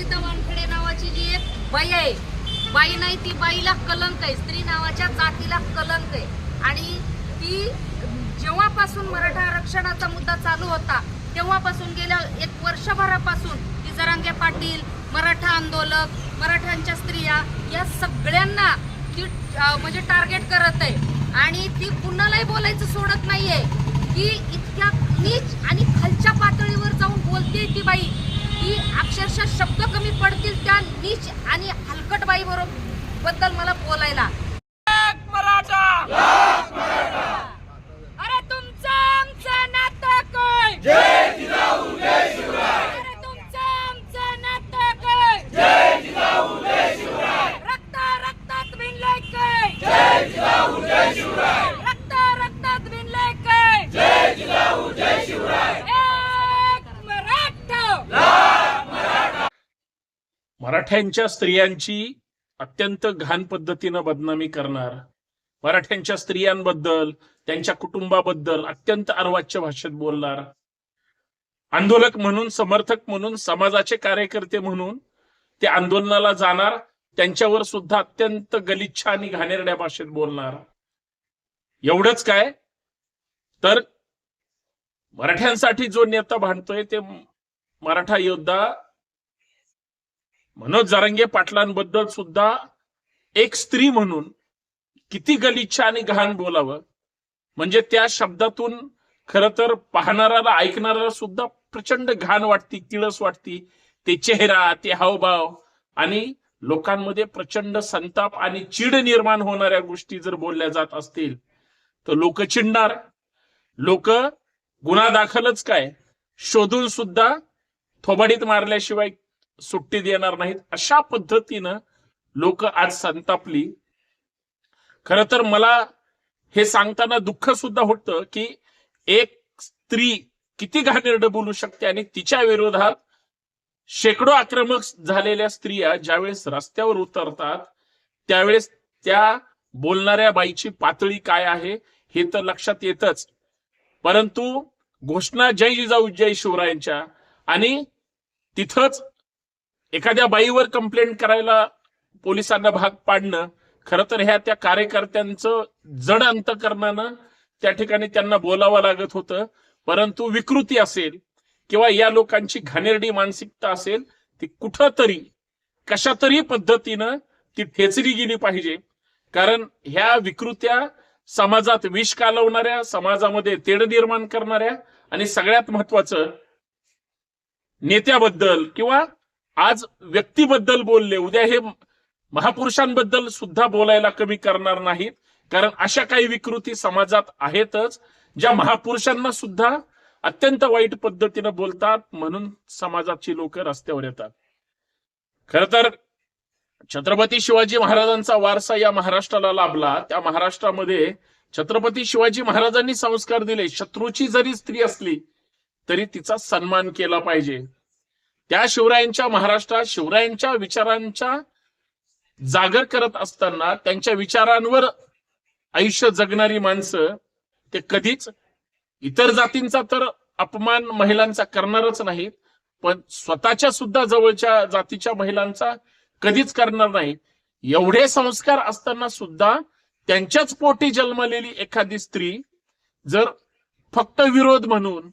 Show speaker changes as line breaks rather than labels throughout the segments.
संगीता वानखेडे नावाची जी एक बाई आहे बाई नाही ती बाईला कलंक आहे. स्त्री नावाच्या जातीला कलंक आहे. आणि ती जेव्हापासून मराठा आरक्षणाचा मुद्दा चालू होता तेव्हापासून गेल्या एक वर्षभरापासून ती जरांगे पाटील मराठा आंदोलक मराठ्यांच्या स्त्रिया या सगळ्यांना ती म्हणजे टार्गेट करत आहे. आणि ती कुणालाही बोलायचं सोडत नाहीये. की इतक्या नीच आणि खालच्या पातळीवर जाऊन बोलते ती बाई. की अक्षरशः शब्द कमी पडतील त्या नीच आणि हलकटबाई बरोबर बद्दल मला बोलायला
मराठा
अरे तुमचं आमचं नातं काय जय जिजाऊ जय शिवराय अरे तुमचं आमचं नातं काय जय जिजाऊ जय शिवराय रक्त रक्तात भिनलंय काय जय जिजाऊ जय शिवराय रक्त रक्तात भिनलंय काय जय जिजाऊ जय शिवराय एक मराठा
मराठ्यांच्या स्त्रियांची अत्यंत घाण पद्धतीनं बदनामी करणार. मराठ्यांच्या स्त्रियांबद्दल त्यांच्या कुटुंबाबद्दल अत्यंत अर्वाच्य भाषेत बोलणार. आंदोलक म्हणून समर्थक म्हणून समाजाचे कार्यकर्ते म्हणून ते आंदोलनाला जाणार त्यांच्यावर सुद्धा अत्यंत गलिच्छ आणि घाणेरड्या भाषेत बोलणार. एवढंच काय? तर मराठ्यांसाठी जो नेता भांडतोय ते मराठा योद्धा मनोज जारंगे पाटलांबद्दल सुद्धा एक स्त्री म्हणून किती गलिच्छ आणि घाण बोलावं? म्हणजे त्या शब्दातून खर तर पाहणाऱ्याला ऐकणाऱ्याला सुद्धा प्रचंड घाण वाटती किळस वाटती. ते चेहरा ते हावभाव आणि लोकांमध्ये प्रचंड संताप आणि चीड निर्माण होणाऱ्या गोष्टी जर बोलल्या जात असतील तर लोक चिडणार. लोक गुन्हा दाखलच काय? शोधून सुद्धा थोबाडीत मारल्याशिवाय सुट्टी देणार नाहीत. अशा पद्धतीनं लोक आज संतापली. खर तर मला हे सांगताना दुःख सुद्धा होतं की एक स्त्री किती घाणेरड बोलू शकते आणि तिच्या विरोधात शेकडो आक्रमक झालेल्या स्त्रिया ज्यावेळेस रस्त्यावर उतरतात त्यावेळेस त्या बोलणाऱ्या बाईची पातळी काय आहे हे तर लक्षात येतच. परंतु घोषणा जय जिजाऊ जय शिवरायांच्या आणि तिथंच एखाद्या बाईवर कंप्लेंट करायला पोलिसांना भाग पाडणं खरं तर ह्या त्या कार्यकर्त्यांचं जड अंतकरणानं त्या ठिकाणी त्यांना बोलावं लागत होतं. परंतु विकृती असेल किंवा या लोकांची घाणेरडी मानसिकता असेल ती कुठंतरी कशा तरी पद्धतीनं ती ठेचली गेली पाहिजे. कारण ह्या विकृत्या समाजात विष कालवणाऱ्या समाजामध्ये तेढ निर्माण करणाऱ्या आणि सगळ्यात महत्वाचं नेत्याबद्दल किंवा आज व्यक्तीबद्दल बोलले. उद्या हे महापुरुषांबद्दल सुद्धा बोलायला कमी करणार नाहीत. कारण अशा काही विकृती समाजात आहेतच ज्या महापुरुषांना सुद्धा अत्यंत वाईट पद्धतीनं बोलतात म्हणून समाजाची लोक रस्त्यावर येतात. खर तर छत्रपती शिवाजी महाराजांचा वारसा या महाराष्ट्राला लाभला. त्या महाराष्ट्रामध्ये छत्रपती शिवाजी महाराजांनी संस्कार दिले. शत्रूची जरी स्त्री असली तरी तिचा सन्मान केला पाहिजे. त्या शिवरायांच्या महाराष्ट्रात शिवरायांच्या विचारांच्या जागर करत असताना त्यांच्या विचारांवर आयुष्य जगणारी माणसं ते कधीच इतर जातींचा तर अपमान महिलांचा करणारच नाहीत पण स्वतःच्या सुद्धा जवळच्या जातीच्या महिलांचा कधीच करणार नाही एवढे संस्कार असताना सुद्धा त्यांच्याच पोटी जन्मलेली एखादी स्त्री जर फक्त विरोध म्हणून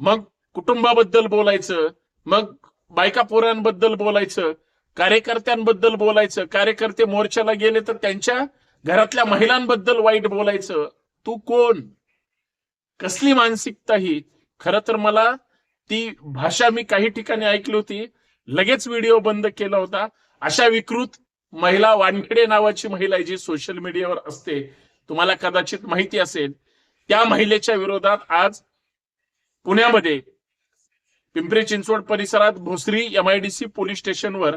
मग कुटुंबाबद्दल बोलायचं मग बायका पोरांबद्दल बोलायचं कार्यकर्त्यांबद्दल बोलायचं कार्यकर्ते मोर्चाला गेले तर त्यांच्या घरातल्या महिलांबद्दल वाईट बोलायचं. तू कोण? कसली मानसिकता ही? खर तर मला ती भाषा मी काही ठिकाणी ऐकली होती. लगेच व्हिडिओ बंद केला होता. अशा विकृत महिला वानखेडे नावाची महिला जी सोशल मीडियावर असते. तुम्हाला कदाचित माहिती असेल. त्या महिलेच्या विरोधात आज पुण्यामध्ये पिंपरी चिंचवड परिसरात भोसरी एमआयडीसी पोलीस स्टेशनवर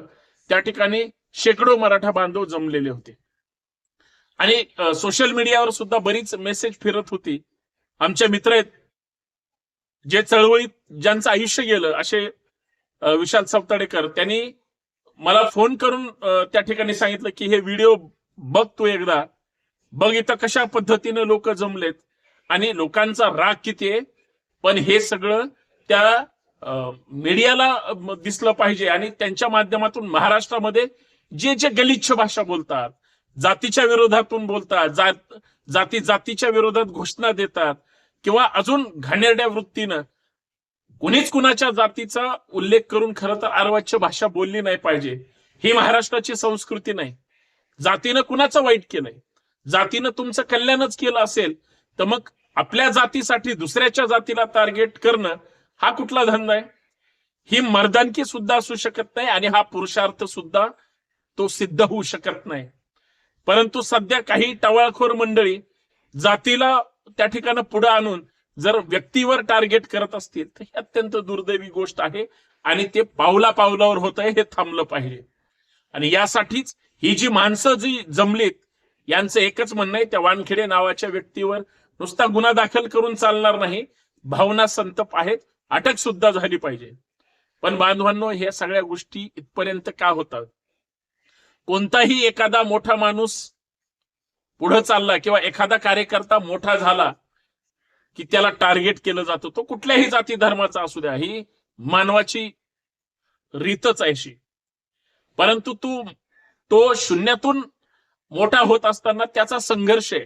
त्या ठिकाणी शेकडो मराठा बांधव जमलेले होते. आणि सोशल मीडियावर सुद्धा बरीच मेसेज फिरत होती. आमचे मित्र आहेत जे चळवळीत ज्यांचं आयुष्य गेलं असे विशाल सवताडेकर त्यांनी मला फोन करून त्या ठिकाणी सांगितलं की हे व्हिडिओ बघ तू एकदा. बघ इथं कशा पद्धतीनं लोक जमलेत. आणि लोकांचा राग किती आहे. पण हे सगळं त्या मीडियाला दिसलं पाहिजे आणि त्यांच्या माध्यमातून महाराष्ट्रामध्ये जे जे गलिच्छ भाषा बोलतात जातीच्या विरोधातून बोलतात जात जाती जातीच्या विरोधात घोषणा देतात किंवा अजून घाणेरड्या वृत्तीनं कुणीच कुणाच्या जातीचा उल्लेख करून खरं तर अर्वाच्य भाषा बोलली नाही पाहिजे ही महाराष्ट्राची संस्कृती नाही. जातीनं कुणाचं वाईट केलंय? जातीनं तुमचं कल्याणच केलं असेल तर मग आपल्या जातीसाठी दुसऱ्याच्या जातीला टार्गेट करणं हा कुठला धंदा आहे? ही मर्दानकी सुद्धा असू शकत नाही आणि हा पुरुषार्थ सुद्धा तो सिद्ध होऊ शकत नाही. परंतु सध्या काही टवाळखोर मंडळी जातीला त्या ठिकाणी पुढे आणून जर व्यक्तीवर टार्गेट करत असतील तर ही अत्यंत दुर्दैवी गोष्ट आहे आणि ते पावला पावलावर होत आहे हे थांबलं पाहिजे. आणि यासाठीच ही जी माणसं जी जमलीत यांचं एकच म्हणणं आहे त्या वानखेडे नावाच्या व्यक्तीवर नुसता गुन्हा दाखल करून चालणार नाही भावना संतप आहेत अटक सुद्धा झाली पाहिजे. पण बांधवांनो ह्या सगळ्या गोष्टी इथपर्यंत का होतात? कोणताही एखादा मोठा माणूस पुढे चालला किंवा एखादा कार्यकर्ता मोठा झाला की त्याला टार्गेट केलं जातं तो कुठल्याही जाती धर्माचा असू द्या ही मानवाची रीतच आहे अशी. परंतु तू तो शून्यातून मोठा होत असताना त्याचा संघर्ष आहे.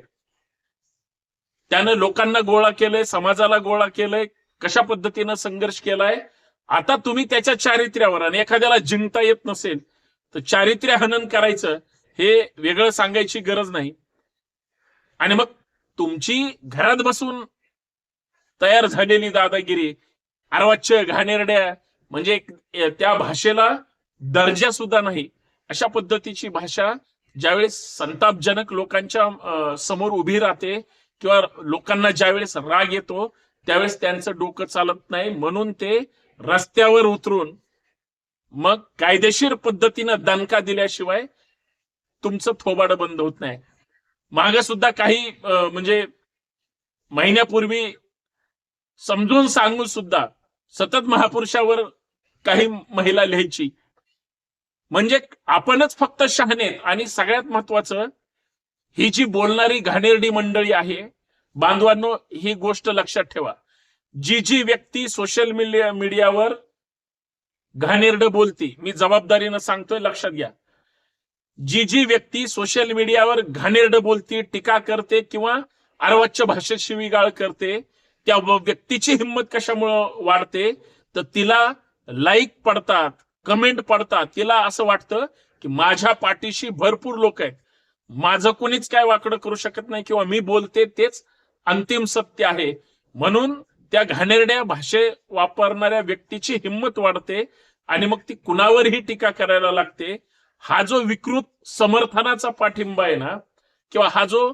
त्यानं लोकांना गोळा केलंय समाजाला गोळा केलंय कशा पद्धतीनं संघर्ष केलाय? आता तुम्ही त्याच्या चारित्र्यावर आणि एखाद्याला जिंकता येत नसेल तर चारित्र्य हनन करायचं हे वेगळं सांगायची गरज नाही. आणि मग तुमची घरात बसून तयार झालेली दादागिरी अर्वाच्य घाणेरड्या म्हणजे त्या भाषेला दर्जा सुद्धा नाही. अशा पद्धतीची भाषा ज्यावेळेस संतापजनक लोकांच्या समोर उभी राहते किंवा लोकांना ज्यावेळेस राग येतो त्यावेळेस त्यांचं डोकं चालत नाही. म्हणून ते रस्त्यावर उतरून मग कायदेशीर पद्धतीनं दणका दिल्याशिवाय तुमचं थोबाड बंद होत नाही. माग सुद्धा काही म्हणजे महिन्यापूर्वी समजून सांगून सुद्धा सतत महापुरुषावर काही महिला लिहायची. म्हणजे आपणच फक्त शहाणेत आणि सगळ्यात महत्वाचं ही जी बोलणारी घाणेरडी मंडळी आहे बांधवांनो ही गोष्ट लक्षात ठेवा. जी जी व्यक्ती सोशल मीडिया मीडियावर घाणेरड बोलती मी जबाबदारीनं सांगतोय लक्षात घ्या. जी जी व्यक्ती सोशल मीडियावर घाणेरड बोलती टीका करते किंवा अर्वाच्य भाषेत शिवीगाळ करते त्या व्यक्तीची हिंमत कशामुळं वाढते? तर तिला लाईक पडतात कमेंट पडतात. तिला असं वाटतं की माझ्या पाठीशी भरपूर लोक आहेत. माझं कोणीच काय वाकडं करू शकत नाही किंवा मी बोलते तेच अंतिम सत्य आहे. म्हणून त्या घाणेरड्या भाषे वापरणाऱ्या व्यक्तीची हिंमत वाढते आणि मग ती कुणावरही टीका करायला लागते. हा जो विकृत समर्थनाचा पाठिंबा आहे ना किंवा हा जो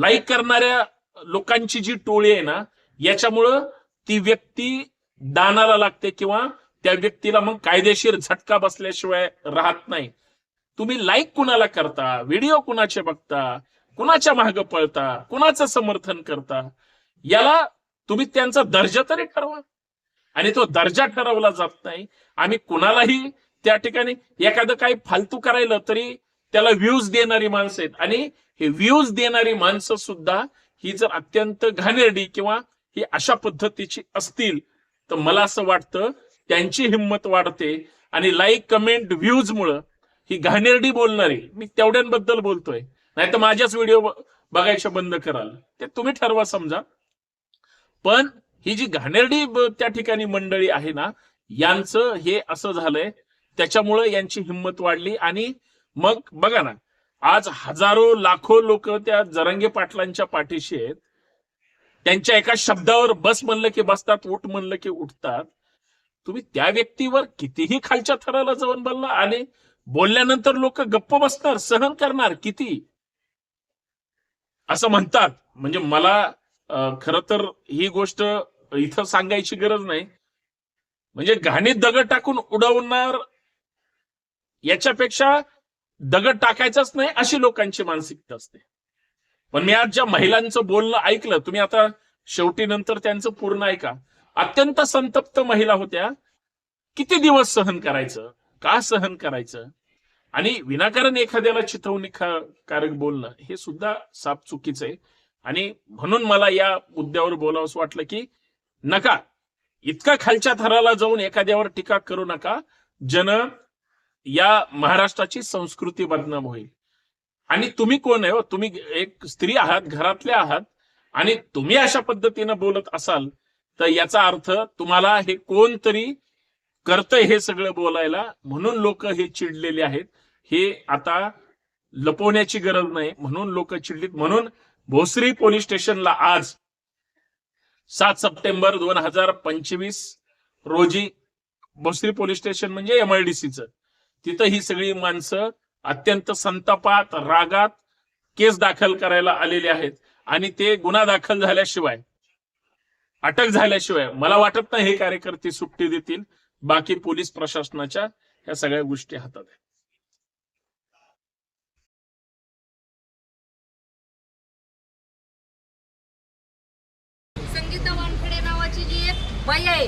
लाईक करणाऱ्या लोकांची जी टोळी आहे ना याच्यामुळं ती व्यक्ती दानाला लागते किंवा त्या व्यक्तीला मग कायदेशीर झटका बसल्याशिवाय राहत नाही. तुम्ही लाईक कुणाला करता? व्हिडिओ कुणाचे बघता? कुणाच्या मागं पळता कुणाचं समर्थन करता याला तुम्ही त्यांचा दर्जा तरी ठरवा. आणि तो दर्जा ठरवला जात नाही. आम्ही कुणालाही त्या ठिकाणी एखादं काही फालतू करायला तरी त्याला व्ह्यूज देणारी माणसं आहेत. आणि हे व्ह्यूज देणारी माणसं सुद्धा ही जर अत्यंत घाणेरडी किंवा ही अशा पद्धतीची असतील तर मला असं वाटतं त्यांची हिंमत वाढते. आणि लाईक कमेंट व्ह्यूज मुळे ही घाणेरडी बोलणारी मी तेवढ्यांबद्दल बोलतोय. नाही तर माझ्याच व्हिडिओ बघायचे बंद कराल. ते तुम्ही ठरवा समजा. पण ही जी घाणेरडी त्या ठिकाणी मंडळी आहे ना यांचं हे असं झालंय त्याच्यामुळे यांची हिंमत वाढली आणि मग बघा ना आज हजारो लाखो लोक त्या जरंगे पाटलांच्या पाठीशी आहेत. त्यांच्या एका शब्दावर बस म्हणलं की बसतात उठ म्हणलं की उठतात. तुम्ही त्या व्यक्तीवर कितीही खालच्या थराला जाऊन बोलला आणि बोलल्यानंतर लोक गप्प बसणार सहन करणार किती? असं म्हणतात. म्हणजे मला खर खरं तर ही गोष्ट इथं सांगायची गरज नाही. म्हणजे घाणीत दगड टाकून उडवणार याच्यापेक्षा दगड टाकायचाच नाही अशी लोकांची मानसिकता असते. पण मी आज ज्या महिलांचं बोलणं ऐकलं तुम्ही आता शेवटी नंतर त्यांचं पूर्ण ऐका. अत्यंत संतप्त महिला होत्या. किती दिवस सहन करायचं? का सहन करायचं? आणि विनाकारण एखाद्याला चिथवणी कारक बोलणं हे सुद्धा साप चुकीचं आहे. आणि म्हणून मला या मुद्द्यावर बोलावंसं वाटलं की नका इतका खालच्या थराला जाऊन एखाद्यावर टीका करू नका जन या महाराष्ट्राची संस्कृती बदनाम होईल. आणि तुम्ही कोण आहे हो? तुम्ही एक स्त्री आहात घरातले आहात आणि तुम्ही अशा पद्धतीनं बोलत असाल तर याचा अर्थ तुम्हाला हे कोणतरी करतंय हे सगळं बोलायला म्हणून लोक हे चिडलेले आहेत. हे आता लपवण्याची गरज नाही. म्हणून लोक चिडलीत. म्हणून भोसरी पोलीस स्टेशनला आज सात सप्टेंबर दोन हजार पंचवीस रोजी भोसरी पोलीस स्टेशन म्हणजे एमआयडीसीच तिथं ही सगळी माणसं अत्यंत संतापात रागात केस दाखल करायला आलेले आहेत. आणि ते गुन्हा दाखल झाल्याशिवाय अटक झाल्याशिवाय मला वाटत नाही हे कार्यकर्ते सुट्टी देतील. बाकी पोलीस प्रशासनाच्या ह्या सगळ्या गोष्टी हातात आहेत
संगीता वानखेडे नावाची जी एक बाई आहे.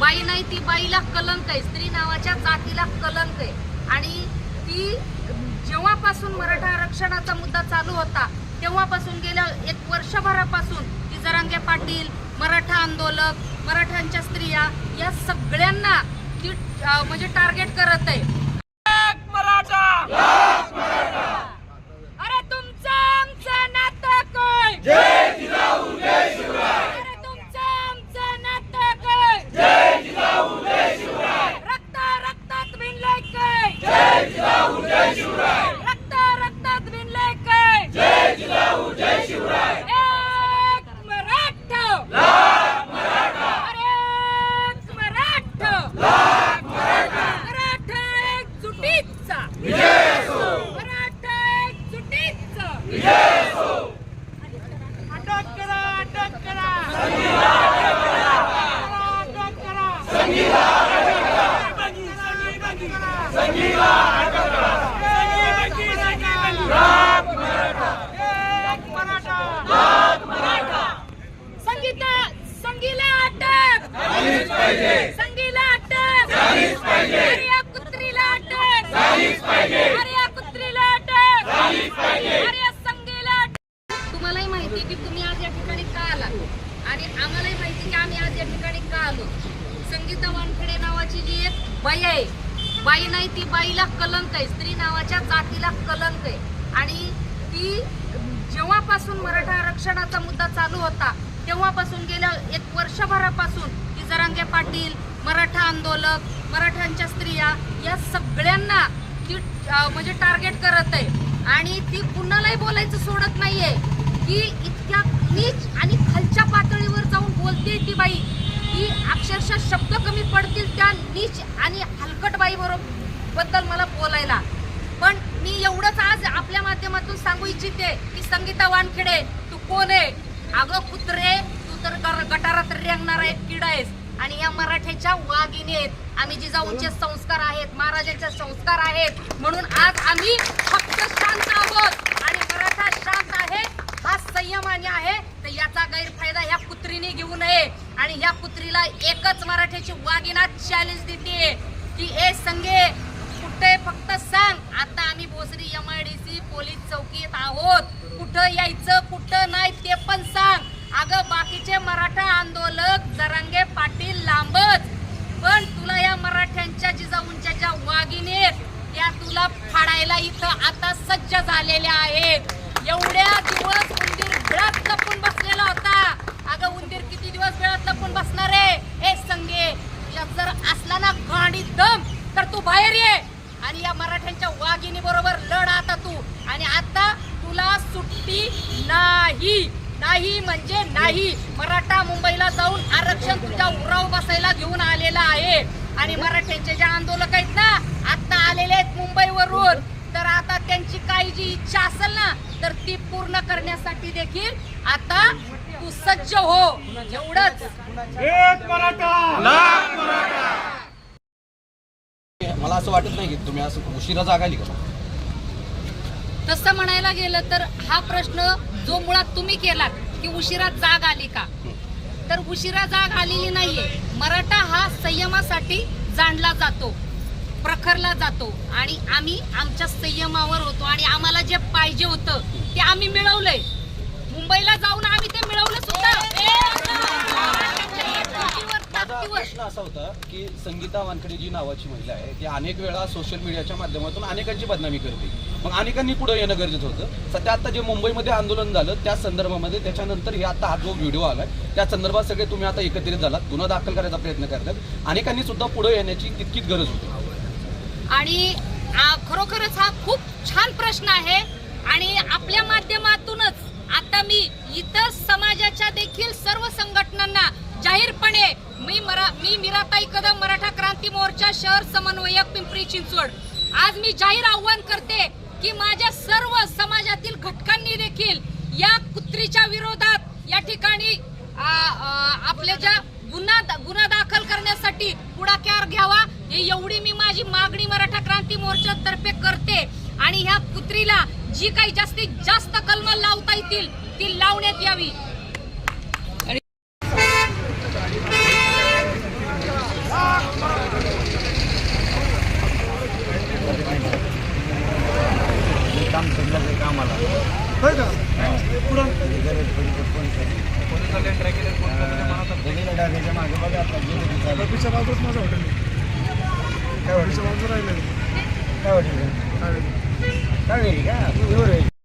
बाई नाही ती बाईला कलंक आहे. स्त्री नावाच्या जातीला कलंक आहे. आणि ती जेव्हापासून मराठा आरक्षणाचा मुद्दा चालू होता तेव्हापासून गेल्या एक वर्षभरापासून ती जरांगे पाटील मराठा आंदोलक मराठ्यांच्या स्त्रिया या सगळ्यांना ती म्हणजे टार्गेट करत आहे अरे तुमचं आमचं नातं काय अरे तुमचं आमचं नातं काय रक्त रक्तात भिनलंय काय रक्त रक्तात भिनलंय काय एक मराठा अरे एक मराठा मराठा एकजुटीचा मराठा एकजुटीचा
अटक करा अटक करा अटक करा
संगीता संगीला अटक संगीला अटक अरे या कुत्रीला अटक अरे या कुत्रीला अटक अरे या संगीला अटक तुम्हालाही माहिती आहे की तुम्ही आज या ठिकाणी का आलात आणि आम्हालाही माहिती आहे की आम्ही आज या ठिकाणी का आलो संगीता वानखेडे नावाची जी एक बाई आहे बाई नाही ती बाईला कलंक आहे स्त्री नावाच्या जातीला कलंक आहे आणि ती जेव्हापासून मराठा आरक्षणाचा मुद्दा चालू होता तेव्हापासून गेल्या एक वर्षभरापासून ती जरांगे पाटील मराठा आंदोलक मराठ्यांच्या स्त्रिया या सगळ्यांना ती म्हणजे टार्गेट करत आहे. आणि ती कुणालाही बोलायचं सोडत नाहीये. की इतक्या नीच आणि खालच्या पातळीवर जाऊन बोलते ती बाई. की अक्षरशः शब्द कमी पडतील त्या नीच आणि हलकट बाई बरोबर बद्दल मला बोलायला. पण मी एवढंच आज आपल्या माध्यमातून सांगू इच्छिते की संगीता वानखेडे तू कोण आहे? अगं कुत्रे तू तर गटारात रेंगणारा आहे किडा आहेस. आणि या मराठ्याच्या वाघिणी आहेत. आम्ही जिजाऊंचे संस्कार आहेत महाराजांचे संस्कार आहेत. म्हणून आज आम्ही फक्त शांत आहोत. आणि मराठा शांत आहे हा संयमाने आहे तर याचा गैरफायदा ह्या कुत्रीने घेऊ नये. आणि ह्या कुत्रीला एकच मराठ्याची वागिना चॅलेंज देते. की ए संगे कुठे फक्त सांग. आता आम्ही Bhosari M I D C police चौकीत आहोत. कुठं यायचं कुठं नाही ते पण सांग. अगं बाकीचे मराठा आंदोलक जरांगे पाटील लांबच. पण तुला जिजाऊंच्या ज्या वाघिणी आहेत त्या तुला फाडायला इथं आता सज्ज झालेल्या आहेत. एवढ्या दिवस उंदीर बिळात लपून बसलेला होता. अगं उंदीर किती दिवस बिळात लपून बसणार आहे? हे संगे तुझ्यात जर असला ना गाडी दम तर तू बाहेर ये. आणि या मराठ्यांच्या वाघिणी बरोबर लढ आता तू. आणि आता तुला सुट्टी नाही. नाही म्हणजे नाही. मराठा मुंबईला जाऊन आरक्षण तुझ्या उराव बसायला घेऊन आलेला आहे. आणि मराठ्यांचे जे आंदोलक आहेत ना आता आलेले आहेत मुंबईवरून. तर आता त्यांची काही जी इच्छा असेल ना तर ती पूर्ण करण्यासाठी देखील आता तू सज्ज हो. एवढंच.
एक मराठा.
मला असं वाटत नाही की तुम्ही असं उशिरा जाग आली का?
तसं म्हणायला गेलं तर हा प्रश्न जो मुळात तुम्ही केलात की उशिरा जाग आली का? तर उशिरा जाग आलेली नाहीये. मराठा हा संयमासाठी जाणला जातो प्रखरला जातो आणि आम्ही आमच्या संयमावर होतो आणि आम्हाला जे पाहिजे होतं ते आम्ही मिळवलंय. मुंबईला जाऊन आम्ही ते मिळवलं सुद्धा.
प्रश्न असा होता की संगीता वानखेडे जी नावाची महिला आहे ती अनेक वेळा सोशल मीडियाच्या माध्यमातून अनेकांची बदनामी करते. मग अनेकांनी पुढे येणं गरजेचं होतं. सध्या आता जे मुंबईमध्ये आंदोलन झालं त्या संदर्भामध्ये त्याच्यानंतर हे आता हा जो व्हिडिओ आलाय त्या संदर्भात सगळे तुम्ही आता एकत्रित झालात गुन्हा दाखल करायचा प्रयत्न करतात. अनेकांनी सुद्धा पुढे येण्याची तितकीच गरज होती.
आणि खरोखरच हा खूप छान प्रश्न आहे. आणि आपल्या माध्यमातूनच आता मी इतर समाजाच्या देखील सर्व संघटनांना जाहीरपणे मी मरा मी मीराताई कदम मराठा क्रांती मोर्चा शहर समन्वयक पिंपरी चिंचवड. आज मी जाहीर आव्हान करते की माझ्या सर्व समाजातील घटकांनी देखील या कुत्रीच्या विरोधात या ठिकाणी आपल्या ज्या गुन्हा गुन्हा दाखल करण्यासाठी पुढाकार घ्यावा हे एवढी मी माझी मागणी मराठा क्रांती मोर्चा तर्फे करते. आणि ह्या कुत्रीला जी काही जास्तीत जास्त कलम लावता येतील ती लावण्यात यावी.
ऑफिसच्या बाजूच माझं हॉटेल काय हॉटेलच्या बाजूला राहिलेलं काय हॉटेल काय